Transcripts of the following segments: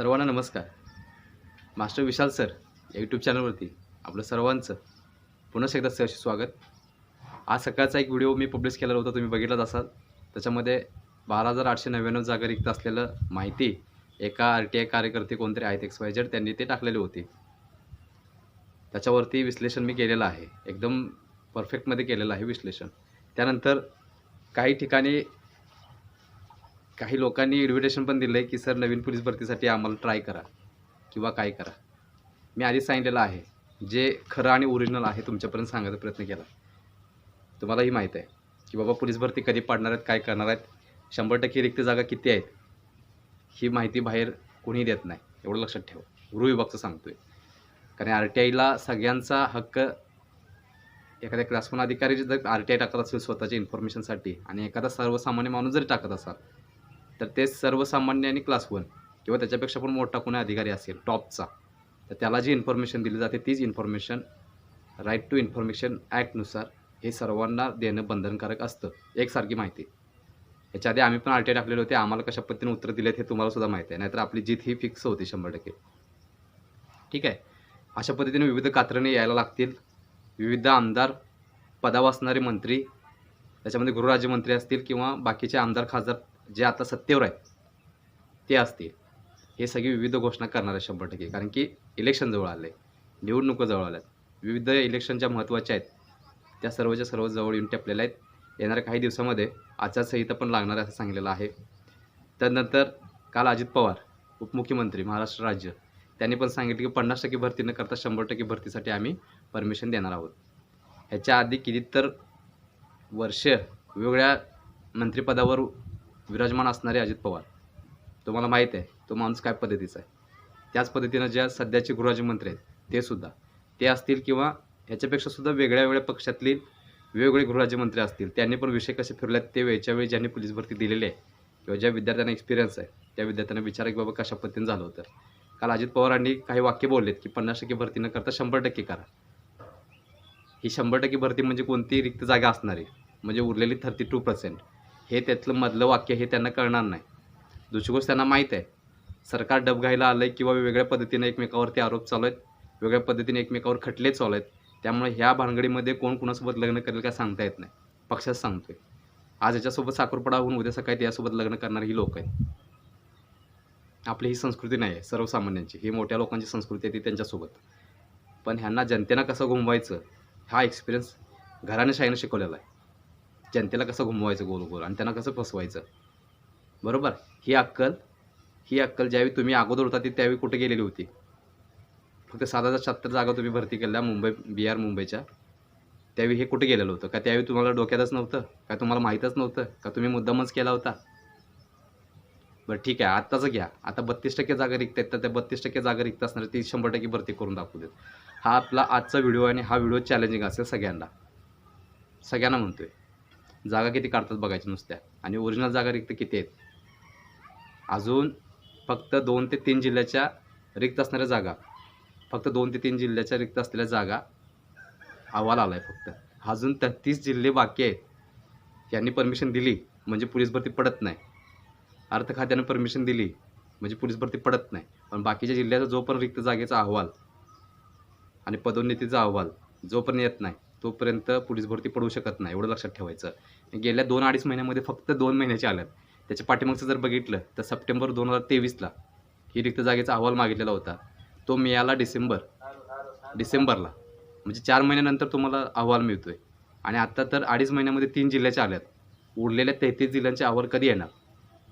सर्वांना नमस्कार. Master Vishal sir या यूट्यूब चॅनलवरती आपलं सर्वांचं पुन्हा एकदा सहर्ष स्वागत. आज सकाळचा एक व्हिडिओ मी पब्लिश केलेला होता तुम्ही बघितलाच असाल. त्याच्यामध्ये बारा हजार आठशे नव्याण्णव जागा रिक्त असलेलं माहिती एका आर टी आय कार्यकर्ते कोणतरी आहेत एक्स वाय झेड त्यांनी ते टाकलेले होते. त्याच्यावरती विश्लेषण मी केलेलं आहे. एकदम परफेक्टमध्ये केलेलं आहे विश्लेषण. त्यानंतर काही ठिकाणी काही लोकांनी इन्व्हिटेशन पण दिलं आहे की सर नवीन पोलीस भरतीसाठी आम्हाला ट्राय करा किंवा काय करा. मी आधीच सांगितलेलं आहे जे खरं आणि ओरिजिनल आहे तुमच्यापर्यंत सांगायचा प्रयत्न केला. तुम्हालाही माहीत आहे की बाबा पोलीस भरती कधी पाडणार आहेत काय करणार आहेत? शंभर टक्के रिक्त जागा किती आहेत? ही माहिती बाहेर कोणी देत नाही. एवढं लक्षात ठेव. गृहविभागचं सांगतो आहे कारण आर टी आयला सगळ्यांचा हक्क एखाद्या क्लासवन अधिकारी जर आर टी आय टाकत असेल स्वतःच्या इन्फॉर्मेशनसाठी आणि एखादा सर्वसामान्य माणूस जरी टाकत असाल तर ते सर्वसामान्य आणि क्लास वन किंवा त्याच्यापेक्षा पण मोठा कोणी अधिकारी असेल टॉपचा तर त्याला जी इन्फॉर्मेशन दिली जाते तीच इन्फॉर्मेशन राईट टू इन्फॉर्मेशन ॲक्टनुसार हे सर्वांना देणं बंधनकारक असतं एकसारखी माहिती. याच्या आधी आम्ही पण आरटीआय टाकलेलो टाकलेले होते आम्हाला कशा पद्धतीने उत्तर दिलेत हे तुम्हाला सुद्धा माहिती आहे नाहीतर आपली जीत ही फिक्स होती शंभर टक्के. ठीक आहे? अशा पद्धतीने विविध कात्रणे यायला लागतील. विविध आमदार पदावर असणारे मंत्री त्याच्यामध्ये गृहराज्यमंत्री असतील किंवा बाकीचे आमदार खासदार जे आता सत्तेवर आहेत ते असतील. हे सगळी विविध घोषणा करणार आहे शंभर टक्के. कारण की इलेक्शन जवळ आले निवडणुका जवळ आल्यात. विविध इलेक्शन ज्या महत्त्वाच्या आहेत त्या सर्वच्या सर्व जवळ येऊन टपलेल्या आहेत. येणाऱ्या काही दिवसामध्ये आचारसंहिता पण लागणार आहे असं सांगलेलं आहे. त्यानंतर काल अजित पवार उपमुख्यमंत्री महाराष्ट्र राज्य त्यांनी पण सांगितलं की पन्नास टक्के भरती न करता शंभर टक्के भरतीसाठी आम्ही परमिशन देणार आहोत. ह्याच्या आधी किती तर वर्ष वेगवेगळ्या मंत्रिपदावर विराजमान असणारे अजित पवार. तुम्हाला माहीत आहे तो माणूस काय पद्धतीचा आहे? त्याच पद्धतीनं ज्या सध्याचे गृहराज्यमंत्री आहेत ते सुद्धा. ते असतील किंवा ह्याच्यापेक्षा सुद्धा वेगळ्या वेगळ्या पक्षातली वेगवेगळे गृहराज्यमंत्री असतील त्यांनी पण विषय कसे फिरल्यात ते वेळच्या वेळी ज्यांनी पोलीस भरती दिलेली आहे किंवा ज्या विद्यार्थ्यांना एक्सपिरियन्स आहे त्या विद्यार्थ्यांना विचारा की बाबा कशा पद्धतीनं झालं होतं. काल अजित पवारांनी काही वाक्य बोललेत की पन्नास टक्के भरती न करता शंभर टक्के करा. ही शंभर टक्के भरती म्हणजे कोणती रिक्त जागा असणार? आहे म्हणजे उरलेली थर्टी टू पर्सेंट हे त्यातलं मधलं वाक्य हे त्यांना कळणार नाही. दुसरी गोष्ट त्यांना माहीत आहे. सरकार डबघायला आलं आहे किंवा वेगवेगळ्या पद्धतीने एकमेकावरती आरोप चालू आहेत वेगळ्या पद्धतीने एकमेकावर खटले चालू आहेत त्यामुळे ह्या भानगडीमध्ये कोण कोणासोबत लग्न करेल काय सांगता येत नाही. पक्षात सांगतोय. आज याच्यासोबत साखरपडा होऊन उद्या सकाळी त्यासोबत लग्न करणारी ही लोक आहेत. आपली ही संस्कृती नाही आहे सर्वसामान्यांची. ही मोठ्या लोकांची संस्कृती आहे ती त्यांच्यासोबत. पण ह्यांना जनतेनं कसं घुमवायचं हा एक्सपिरियन्स घराने शाहीनं शिकवलेला आहे. जनतेला कसं घुमवायचं गोल गोल आणि त्यांना कसं फसवायचं? बरोबर? ही अक्कल ही अक्कल ज्यावेळी तुम्ही अगोदर होता ती त्यावेळी कुठे गेलेली होती? फक्त सात हजार शहात्तर जागा तुम्ही भरती केल्या मुंबई बिहार मुंबईच्या. त्यावेळी हे कुठे गेलेलं होतं? का त्यावेळी तुम्हाला डोक्यातच नव्हतं? का तुम्हाला माहीतच नव्हतं? का तुम्ही मुद्दामच केला होता? बरं ठीक आहे. आत्ताचं घ्या. आता बत्तीस टक्के जागा रिक्त आहेत तर त्या बत्तीस टक्के जागा रिक्त असणार ती शंभर टक्के भरती करून दाखवू देत. हा आपला आजचा व्हिडिओ आणि हा व्हिडिओ चॅलेंजिंग असेल सगळ्यांना. सगळ्यांना म्हणतोय. जागा किती काढतात बघायच्या नुसत्या. आणि ओरिजिनल जागा रिक्त किती आहेत? अजून फक्त दोन ते तीन जिल्ह्याच्या रिक्त असणाऱ्या जागा. फक्त दोन ते तीन जिल्ह्याच्या रिक्त असलेल्या जागा अहवाल आला आहे फक्त. अजून तेहतीस जिल्हे बाकी आहेत. यांनी परमिशन दिली म्हणजे पोलीस भरती पडत नाही. अर्थ खात्यानं परमिशन दिली म्हणजे पोलीस भरती पडत नाही. पण बाकीच्या जिल्ह्याचा जो पण रिक्त जागेचा अहवाल आणि पदोन्नतीचा अहवाल जोपर्यंत येत नाही तोपर्यंत पोलीस भरती पडू शकत नाही एवढं लक्षात ठेवायचं. गेल्या दोन अडीच महिन्यामध्ये फक्त दोन महिन्याचे आल्यात. त्याच्या पाठीमागचं जर बघितलं तर सप्टेंबर दोन हजार तेवीसला ही रिक्त जागेचा अहवाल मागितलेला होता. तो मिळाला डिसेंबर डिसेंबरला. म्हणजे चार महिन्यानंतर तुम्हाला अहवाल मिळतो आहे आणि आत्ता तर अडीच महिन्यामध्ये तीन जिल्ह्याच्या आल्यात. उरलेल्या तेहतीस जिल्ह्यांचे अहवाल कधी येणार?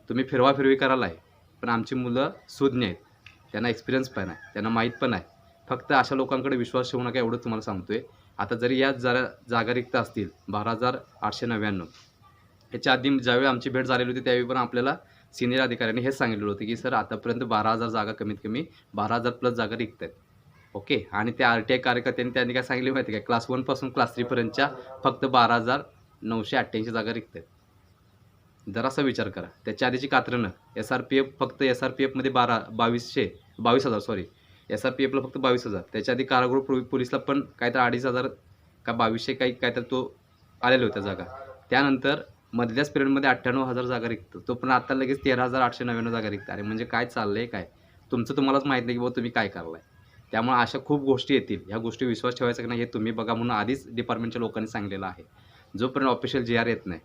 तुम्ही फिरवा फिरवी करायला आहे पण आमची मुलं सुज्ञ आहेत. त्यांना एक्सपिरियन्स पण आहे त्यांना माहीत पण आहे. फक्त अशा लोकांकडे विश्वास ठेवू नका एवढं तुम्हाला सांगतो आहे आता जरी या जरा जागा रिक्त असतील बारा हजार आठशे नव्याण्णव. याच्या आधी ज्यावेळी आमची भेट झालेली होती त्यावेळी पण आपल्याला सिनियर अधिकाऱ्यांनी हेच सांगितलेलं होतं की सर आतापर्यंत बारा हजार जागा कमीत कमी बारा हजार प्लस जागा रिक्त आहेत. ओके? आणि त्या आर टी आय कार्यकर्त्यांनी त्यांनी काय सांगितले माहिती आहे क्लास वनपासून क्लास थ्रीपर्यंतच्या फक्त बारा हजार नऊशे अठ्ठ्याऐंशी जागा रिक्त आहेत. जरासा विचार करा. त्याच्या आधीची कात्रणं एस आर पी एफ फक्त एस आर पी एफमध्ये बारा बावीसशे बावीस हजार सॉरी एस आर पी एफला फक्त बावीस हजार. त्याच्या आधी कारागृह पोलिसला पोलीसला पण काय तर अडीच हजार का बावीसशे काही काय तर तो आलेला होत्या जागा. त्यानंतर मधल्याच पिरियडमध्ये अठ्ठ्याण्णव हजार जागा रिक्त. तो पण आता लगेच तेरा हजार आठशे नव्याण्णव जागा रिक्त. अरे म्हणजे काय चाललं आहे काय? तुमचं तुम्हालाच माहीत नाही की बाबा तुम्ही काय करलाय. त्यामुळे अशा खूप गोष्टी येतील. ह्या गोष्टी विश्वास ठेवायचा की नाही हे तुम्ही बघा म्हणून आधीच डिपार्टमेंटच्या लोकांनी सांगलेलं आहे. जोपर्यंत ऑफिशियल जी आर येत नाही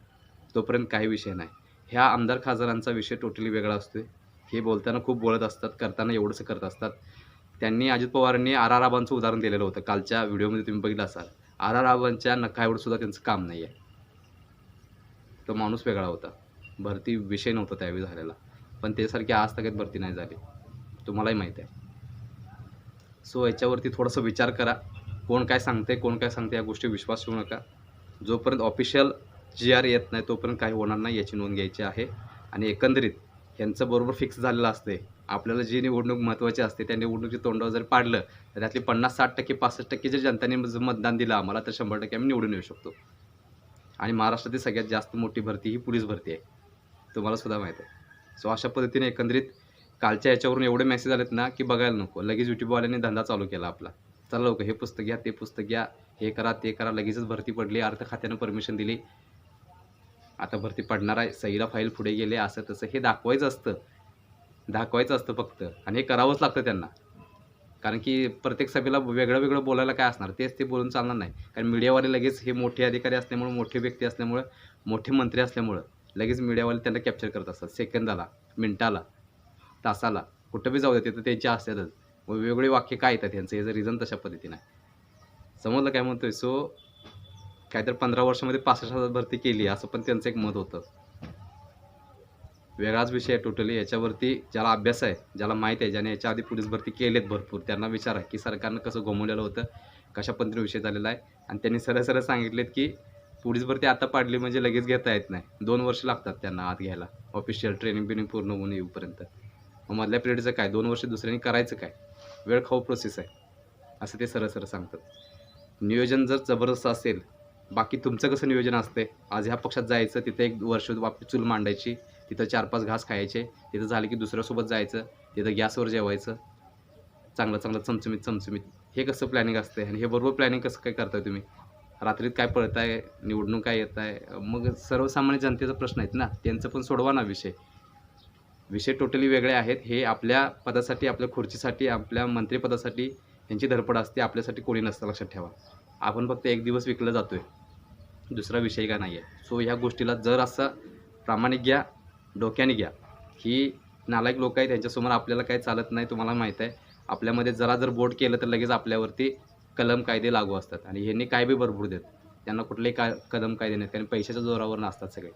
तोपर्यंत काही विषय नाही. ह्या आमदार खासदारांचा विषय टोटली वेगळा असतो हे बोलताना खूप बोलत असतात करताना एवढंसं करत असतात. त्यांनी अजित पवारांनी आर आर आबांचं उदाहरण दिलेलं होतं. कालच्या व्हिडिओमध्ये तुम्ही बघितलं असाल. आर आर आबांच्या नखा एवढं सुद्धा त्यांचं काम नाही आहे तो माणूस वेगळा होता. भरती विषय नव्हता त्यावेळी झालेला. पण त्यासारखी आज तगत भरती नाही झाली. तुम्हालाही माहीत आहे. सो याच्यावरती थोडंसं विचार करा. कोण काय सांगते कोण काय सांगते या गोष्टी विश्वास ठेवू नका. जोपर्यंत ऑफिशियल जी आर येत नाही तोपर्यंत काही होणार नाही याची नोंद घ्यायची आहे. आणि एकंदरीत यांचं बरोबर फिक्स झालेलं असते आपल्याला जी निवडणूक महत्त्वाची असते त्या निवडणुकीच्या तोंडावर जर पाडलं तर त्यातली पन्नास साठ टक्के पासष्ट टक्के जर जनताने जर मतदान दिलं आम्हाला तर शंभर टक्के आम्ही निवडून येऊ शकतो. आणि महाराष्ट्रातील सगळ्यात जास्त मोठी भरती ही पोलीस भरती आहे. तुम्हाला सुद्धा माहीत आहे. सो अशा पद्धतीने एकंदरीत कालच्या याच्यावरून एवढे मेसेज आलेत ना की बघायला नको. लगेच युट्यूबवाल्याने धंदा चालू केला आपला. चला लोक हे पुस्तक घ्या ते पुस्तक घ्या हे करा ते करा लगेचच भरती पडली अर्थ खात्यानं परमिशन दिली. आता भरती पडणार आहे. सईला फाईल पुढे गेले असं तसं हे दाखवायचं असतं. दाखवायचं असतं फक्त. आणि हे करावंच लागतं त्यांना. कारण की प्रत्येक सभेला वेगळं वेगळं बोलायला काय असणार? तेच ते बोलून चालणार नाही. कारण मीडियावाले लगेच हे मोठे अधिकारी असल्यामुळे मोठे व्यक्ती असल्यामुळं मोठे मंत्री असल्यामुळं लगेच मीडियावाले त्यांना कॅप्चर करत असतात. सेकंदाला मिनटाला तासाला कुठं बी जाऊ दे तिथं त्यांचे असतातच. वेगवेगळे वाक्य काय येतात? त्यांचं याचं रिझन तशा पद्धतीनं आहे. समजलं काय म्हणतोय? सो काहीतरी पंधरा वर्षामध्ये पासष्ट हजार भरती केली असं पण त्यांचं एक मत होतं. वेगळाच विषय आहे टोटली याच्यावरती ज्याला अभ्यास आहे ज्याला माहीत आहे ज्याने याच्या आधी पोलीस भरती केलेत भरपूर त्यांना विचारा की सरकारनं कसं घुमवलेलं होतं कशा पद्धतीने विषय झालेला आहे. आणि त्यांनी सरळ सरळ सांगितलेत की पोलीस भरती आता पाडली म्हणजे लगेच घेता येत नाही. दोन वर्ष लागतात त्यांना आत घ्यायला. ऑफिशियल ट्रेनिंग बिनिंग पूर्ण होऊन येऊपर्यंत मग मधल्या पिरियडचं काय? दोन वर्ष दुसऱ्यांनी करायचं काय? वेळ खाऊ प्रोसेस आहे. असं ते सरळ सरळ सांगतात. नियोजन जर जबरदस्त असेल बाकी तुमचं कसं नियोजन असते? आज ह्या पक्षात जायचं तिथे एक वर्ष वापी चूल मांडायची तिथं चार पाच घास खायचे तिथं झालं की दुसऱ्यासोबत जायचं तिथं गॅसवर जेवायचं. चांगलं चांगलं चमचमीत चमचमीत. हे कसं प्लॅनिंग असते? आणि हे बरोबर प्लॅनिंग कसं काय करताय तुम्ही? रात्रीत काय पळताय? निवडणूक काय येत आहे मग सर्वसामान्य जनतेचा प्रश्न आहेत ना? त्यांचं पण सोडवा ना विषय. विषय टोटली वेगळे आहेत. हे आपल्या पदासाठी आपल्या खुर्चीसाठी आपल्या मंत्रिपदासाठी यांची धडपड असते. आपल्यासाठी कोणी नसतं लक्षात ठेवा. आपण फक्त एक दिवस विकलं आहे दुसरा विषय का नाही आहे सो ह्या गोष्टीला जर असं प्रामाणिक घ्या डोक्याने घ्या. ही नालायक लोक आहेत त्यांच्यासमोर आपल्याला काही चालत नाही तुम्हाला माहीत आहे. आपल्यामध्ये जरा जर बोट केलं तर लगेच आपल्यावरती कलम कायदे लागू असतात. आणि ह्यांनी काय बी भरपूर देत. त्यांना कुठलेही का कदम कायदे नाहीत. कारण पैशाच्या जोरावर नसतात सगळे.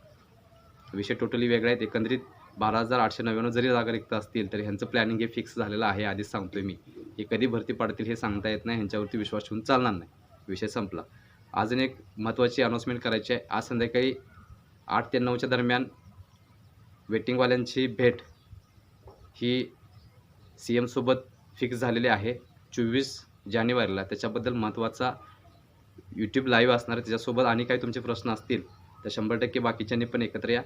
विषय टोटली वेगळे आहेत एकंदरीत बारा हजार आठशे नव्याण्णव जरी जागा रिक्त असतील तर ह्यांचं प्लॅनिंग हे फिक्स झालेलं आहे आधीच सांगतोय मी. हे कधी भरती पडतील हे सांगता येत नाही. ह्यांच्यावरती विश्वास ठेवून चालणार नाही. विषय संपला. अजून एक महत्त्वाची अनाऊन्समेंट करायची आहे. आज संध्याकाळी आठ ते नऊच्या दरम्यान वेटिंगवाल्यांची भेट ही सी एमसोबत फिक्स झालेली आहे. चोवीस जानेवारीला. त्याच्याबद्दल महत्त्वाचा यूट्यूब लाईव्ह असणार आहे. त्याच्यासोबत आणि काही तुमचे प्रश्न असतील तर शंभर टक्के बाकीच्यांनी पण एकत्र या.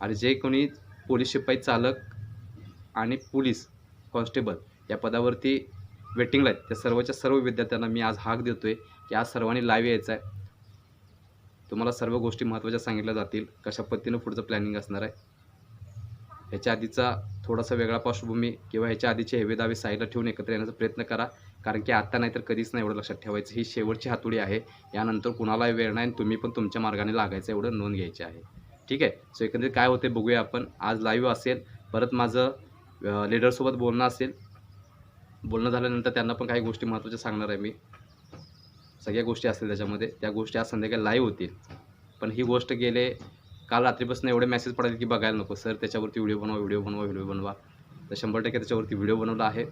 आणि जे कोणी पोलीस शिपाई चालक आणि पोलीस कॉन्स्टेबल या पदावरती वेटिंगला आहेत त्या सर्वच्या सर्व विद्यार्थ्यांना मी आज हाक देतो आहे की आज सर्वांनी लाईव्ह यायचं आहे. तुम्हाला सर्व गोष्टी महत्त्वाच्या सांगितल्या जातील. कशा पद्धतीनं पुढचं प्लॅनिंग असणार आहे? ह्याच्या आधीचा थोडासा वेगळा पार्श्वभूमी किंवा ह्याच्या आधीचे हेवे दावे साईडला ठेवून एकत्र येण्याचा प्रयत्न करा. कारण की आत्ता नाही तर कधीच नाही एवढं लक्षात ठेवायचं. ही शेवटची हातोडी आहे. यानंतर कुणालाही वेळ नाही आणि तुम्ही पण तुमच्या मार्गाने लागायचं एवढं नोंद घ्यायची आहे. ठीक आहे? सो एकंदरीत काय होते बघूया आपण. आज लाईव्ह असेल. परत माझं लीडरसोबत बोलणं असेल. बोलणं झाल्यानंतर त्यांना पण काही गोष्टी महत्त्वाच्या सांगणार आहे मी. सगळ्या गोष्टी असतील त्याच्यामध्ये त्या गोष्टी आज संध्याकाळी लाईव्ह होतील. पण ही गोष्ट गेले काल रात्रीपासून एवढे मेसेज पडाले की बघायला नको. सर त्याच्यावरती व्हिडिओ बनवा व्हिडिओ बनवा व्हिडिओ बनवा. तर शंभर टक्के त्याच्यावरती व्हिडिओ बनवला आहे.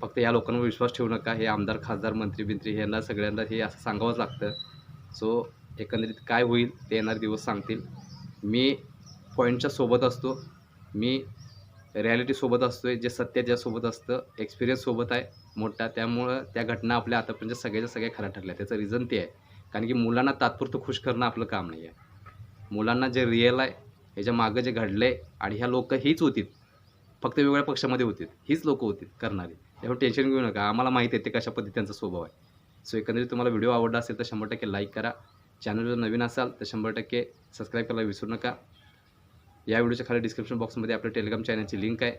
फक्त या लोकांवर विश्वास ठेवू नका. हे आमदार खासदार मंत्री बिंत्री यांना सगळ्यांना हे असं सांगावंच लागतं. सो एकंदरीत काय होईल ते येणारे दिवस सांगतील. मी पॉईंटच्या सोबत असतो. मी रिॲलिटीसोबत असतो आहे जे सत्य ज्यासोबत असतं. एक्सपिरियन्ससोबत आहे. मोठा त्यामुळं त्या घटना आपल्या आतापर्यंत सगळ्याच्या सगळ्या खऱ्या ठरल्या. त्याचं रिझन ते आहे. कारण की मुलांना तात्पुरतं खुश करणं आपलं काम नाही आहे. मुलांना जे रिअल आहे ह्याच्या मागं जे घडलं आहे आणि ह्या लोक हीच होतीत. फक्त वेगवेगळ्या पक्षामध्ये होतीत. हीच लोक होतीत करणारी. त्यामुळे टेन्शन घेऊ नका. आम्हाला माहिती आहे ते कशा पद्धती त्यांचा स्वभाव आहे. सो एकंदरीत तुम्हाला व्हिडिओ आवडला असेल तर शंभर टक्के लाईक करा. चॅनल जर नवीन असाल तर शंभर टक्के सबस्क्राईब करायला विसरू नका. या व्हिडिओच्या खाली डिस्क्रिप्शन बॉक्समध्ये आपल्या टेलिग्राम चॅनलची लिंक आहे.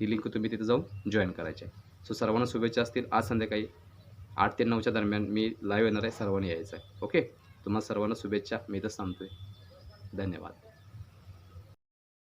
ती लिंक तुम्ही तिथे जाऊन जॉईन करायची आहे. सो सर्वांना शुभेच्छा असतील. आज संध्याकाळी आठ ते नऊच्या दरम्यान मी लाईव्ह येणार आहे. सर्वांनी यायचं आहे. ओके तुम्हाला सर्वांना शुभेच्छा. मी इथं सांगतोय धन्यवाद.